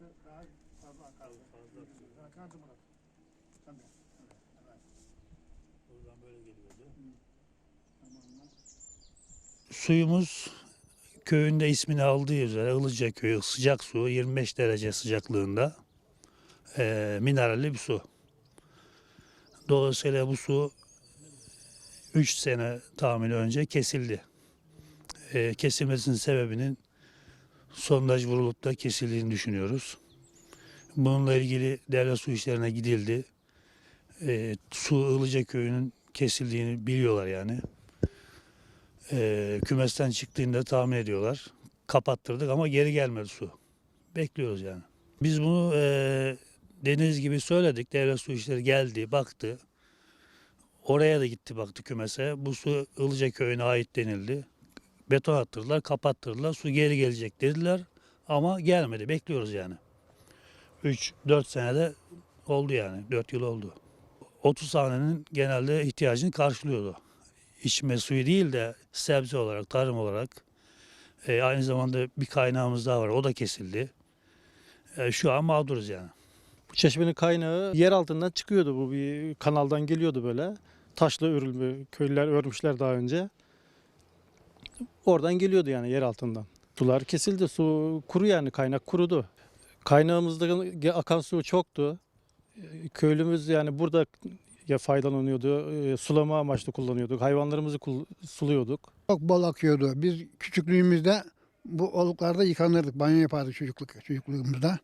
daha fazla akardı. Fazla. Akardı burası. Tabii. Evet. evet. Buradan böyle geliyordu. Zamanla. Suyumuz köyünde ismini aldığı üzere Ilıca köyü sıcak su 25 derece sıcaklığında eee mineralli bir su. Dolayısıyla bu su 3 sene tahmini önce kesildi. Eee, kesilmesinin sebebinin sondaj vurulup da kesildiğini düşünüyoruz. Bununla ilgili devlet su işlerine gidildi. Eee, su Ilıca köyünün kesildiğini biliyorlar yani e, kümesten çıktığında tahmin ediyorlar. Kapattırdık ama geri gelmedi su. Bekliyoruz yani. Biz bunu e, deniz gibi söyledik. Devlet su işleri geldi, baktı. Oraya da gitti baktı kümese. Bu su Ilıca köyüne ait denildi. Beton attırdılar, kapattırdılar. Su geri gelecek dediler ama gelmedi. Bekliyoruz yani. 3-4 senede oldu yani. 4 yıl oldu. 30 hanenin genelde ihtiyacını karşılıyordu içme suyu değil de sebze olarak, tarım olarak e, aynı zamanda bir kaynağımız daha var. O da kesildi. E, şu an mağduruz yani. Bu çeşmenin kaynağı yer altından çıkıyordu. Bu bir kanaldan geliyordu böyle. Taşla örülmü, köylüler örmüşler daha önce. Oradan geliyordu yani yer altından. Sular kesildi. Su kuru yani kaynak kurudu. Kaynağımızda akan su çoktu. Ee, Köylümüz yani burada ya faydalanıyordu. e, Sulama amaçlı kullanıyorduk. Hayvanlarımızı suluyorduk. Çok bol akıyordu. Biz küçüklüğümüzde bu oluklarda yıkanırdık. Banyo yapardık çocukluk, çocukluğumuzda.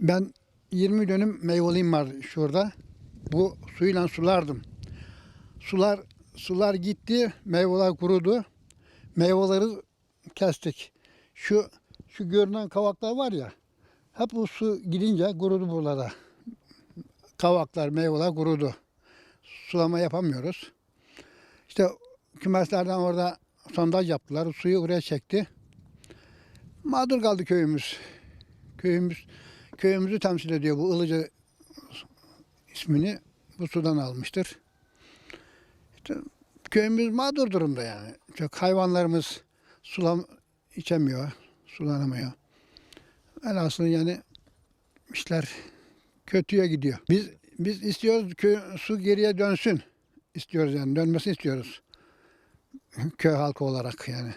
Ben 20 dönüm meyveliyim var şurada. Bu suyla sulardım. Sular sular gitti, meyveler kurudu. Meyveleri kestik. Şu şu görünen kavaklar var ya. Hep bu su gidince kurudu buralarda. Kavaklar, meyveler kurudu. Sulama yapamıyoruz. İşte kümeslerden orada sondaj yaptılar. Suyu oraya çekti. Mağdur kaldı köyümüz. Köyümüz köyümüzü temsil ediyor bu Ilıca ismini bu sudan almıştır. İşte köyümüz mağdur durumda yani. Çok hayvanlarımız sulam içemiyor, sulanamıyor. Velhasıl yani işler kötüye gidiyor. Biz biz istiyoruz ki su geriye dönsün. İstiyoruz yani dönmesini istiyoruz köy halkı olarak yani.